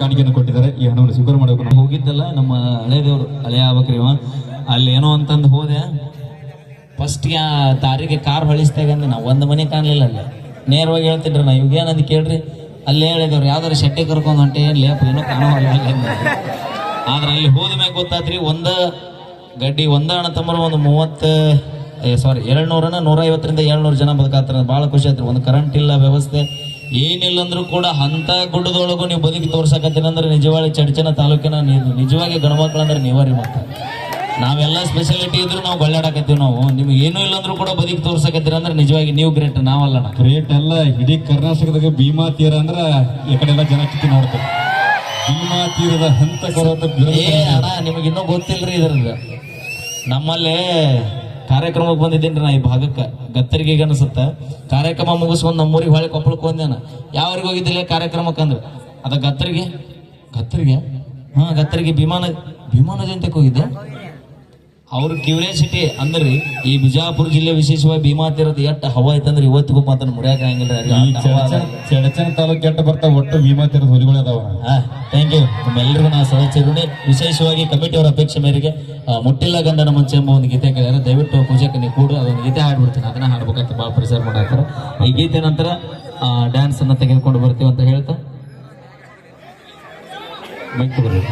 ಕಾಣಿಕೆಯನ್ನು ಕೊಟ್ಟಿದ್ದಾರೆ. ಈ ಹಣವನ್ನು ಸ್ವೀಕಾರ ಮಾಡಬೇಕು. ನಾವು ಹೋಗಿದ್ದಲ್ಲ ನಮ್ಮ ಹಳೆ ದೇವರು ಹಳೆ ಆಗ್ಬೇಕ್ರಿ ಅಲ್ಲಿ ಏನೋ ಅಂತಂದು ಹೋದೆ. ಫಸ್ಟ್ ಆ ದಾರಿಗೆ ಕಾರ್ ಹೊಳಿಸ್ತಾಗಂದ್ರೆ ನಾವು ಒಂದು ಮನೆ ಕಾಣಲಿಲ್ಲ ಅಲ್ಲಿ. ನೇರವಾಗಿ ಹೇಳ್ತಿದ್ರು ನಾ, ಇವಾಗ ಏನಂದು ಕೇಳ್ರಿ. ಅಲ್ಲಿ ಹೇಳಿದವ್ರು ಯಾವ್ದಾರು ಶೆಟ್ಟೆ ಕರ್ಕೊಂಡು ಹೊಂಟೆ ಏನು ಲೇಪ ಏನೋ ಕಾಣೋಲ್ಲ ಆದ್ರೆ ಅಲ್ಲಿ ಹೋದ ಮ್ಯಾಗ ಗೊತ್ತಾತ್ರಿ, ಒಂದ ಗಡ್ಡಿ, ಒಂದ ಅಣ್ಣ ತಮ್ಮರು ಒಂದು ಮೂವತ್ತು ಸಾರಿ ಎರಡು ನೂರನ ನೂರ ಐವತ್ತರಿಂದ ಏಳ್ನೂರು ಜನ ಬದುಕಾತ್ರ. ಭಾಳ ಖುಷಿ ಆಯ್ತು ಒಂದು ಕರೆಂಟ್ ಇಲ್ಲ, ವ್ಯವಸ್ಥೆ. ಏನಿಲ್ಲ ಅಂದ್ರೂ ಕೂಡ ಅಂತ ಗುಡ್ಡದೊಳಗೂ ನೀವು ಬದುಕಿ ತೋರ್ಸಕತ್ತೀನಂದ್ರೆ ನಿಜವಾಗಿ ಚಡ್ಚನ ತಾಲೂಕಿನ ನೀವು ನಿಜವಾಗಿ ಗಣಮಕ್ಳಂದ್ರೆ ನೀವರಿ ಮತ್ತೆ. ನಾವೆಲ್ಲ ಸ್ಪೆಷಾಲಿಟಿ ಇದ್ರು ನಾವು ಗೊಳ್ಳಾಡಕತ್ತೀವಿ ನಾವು. ನಿಮ್ಗೆ ಏನೂ ಇಲ್ಲ ಅಂದ್ರೂ ಕೂಡ ಬದುಕಿ ತೋರ್ಸಕತ್ತೀರ ಅಂದ್ರೆ ನಿಜವಾಗಿ ನೀವು ಗ್ರೇಟ್ ನಾವಲ್ಲ ಗ್ರೇಟ್ ಅಲ್ಲ ಇಡೀ ಕರ್ನಾಟಕದಾಗ ಭೀಮಾ ತೀರ ಅಂದ್ರೆ ಈ ಕಡೆ ಎಲ್ಲ ಜನ ಕಿತ್ತಿ ನೋಡ್ತಾರೆ. ಭೀಮಾ ತೀರದ ಹಂತ ಏ ಅಣ್ಣ ನಿಮಗೆ ಇನ್ನೂ ಗೊತ್ತಿಲ್ರಿ ಇದ್ರದ್ದು. ನಮ್ಮಲ್ಲೇ ಕಾರ್ಯಕ್ರಮಕ್ಕೆ ಬಂದಿದ್ದೀನಿ ನಾ ಈ ಭಾಗಕ್ಕೆ. ಗತ್ತರಿಗೆ ಅನಿಸುತ್ತ. ಕಾರ್ಯಕ್ರಮ ಮುಗಿಸ್ಕೊಂಡು ನಮ್ಮೂರಿಗೆ ಹೊಳೆ ಕೊಪ್ಪಳಕ್ಕೆ ಬಂದೇನ. ಯಾವ್ರಿಗೆ ಹೋಗಿದ್ದಿಲ್ಲ ಕಾರ್ಯಕ್ರಮಕ್ಕೆ ಅಂದ್ರೆ? ಅದ ಗತ್ತರಿಗೆ. ಗತ್ತರಿಗೆ? ಹಾ, ಗತ್ತರಿಗೆ ವಿಮಾನ ಭೀಮಾನ ಜಯಂತಿಗೆ ಹೋಗಿದ್ದೆ. ಅವ್ರ ಕ್ಯೂರಿಯಾಸಿಟಿ ಅಂದ್ರಿ ಈ ಬಿಜಾಪುರ ಜಿಲ್ಲೆ ವಿಶೇಷವಾಗಿ ಭೀಮಾ ತೀರದ ಎಷ್ಟು ಹವ ಐತಂದ್ರೆ ಇವತ್ತಿಗೂ ಮಾತ್ರ ಮುರಿಯಾಕ ಚಡಚನ ತಾಲೂಕು ಎಟ್ಟ ಬರ್ತಾವ ಒಟ್ಟು ಭೀಮಾ ತೀರದ ಹುಲಿಗಳು ಅದಾವ. ಥ್ಯಾಂಕ್ ಯು ನಿಮ್ಮೆಲ್ಲರಿಗೂ ನಾ ಸದಸ್ಯರುಣಿ ವಿಶೇಷವಾಗಿ ಕಮಿಟಿಯವರ ಅಪೇಕ್ಷೆ ಮೇರೆಗೆ ಮುಟ್ಟಿಲ್ಲ ಗಂಡನ ಮುಂಚೆ ಎಂಬ ಒಂದು ಗೀತೆ ಕೇಳಿದ್ರೆ ದಯವಿಟ್ಟು ಪೂಜೆಗೆ ನೀವು ಕೂಡು ಅದೊಂದು ಗೀತೆ ಹಾಡ್ಬಿಡ್ತೀನಿ. ಅದನ್ನ ಹಾಡ್ಬೇಕಂತ ಭಾಳ ಪರಿಸರ ಮಾಡಾಕ್ತಾರ. ಈ ಗೀತೆ ನಂತರ ಡ್ಯಾನ್ಸ್ ಅನ್ನ ತೆಗೆದುಕೊಂಡು ಬರ್ತೀವಿ ಅಂತ ಹೇಳ್ತಾ. ಮೈಕ್ ಬರ್ರಿ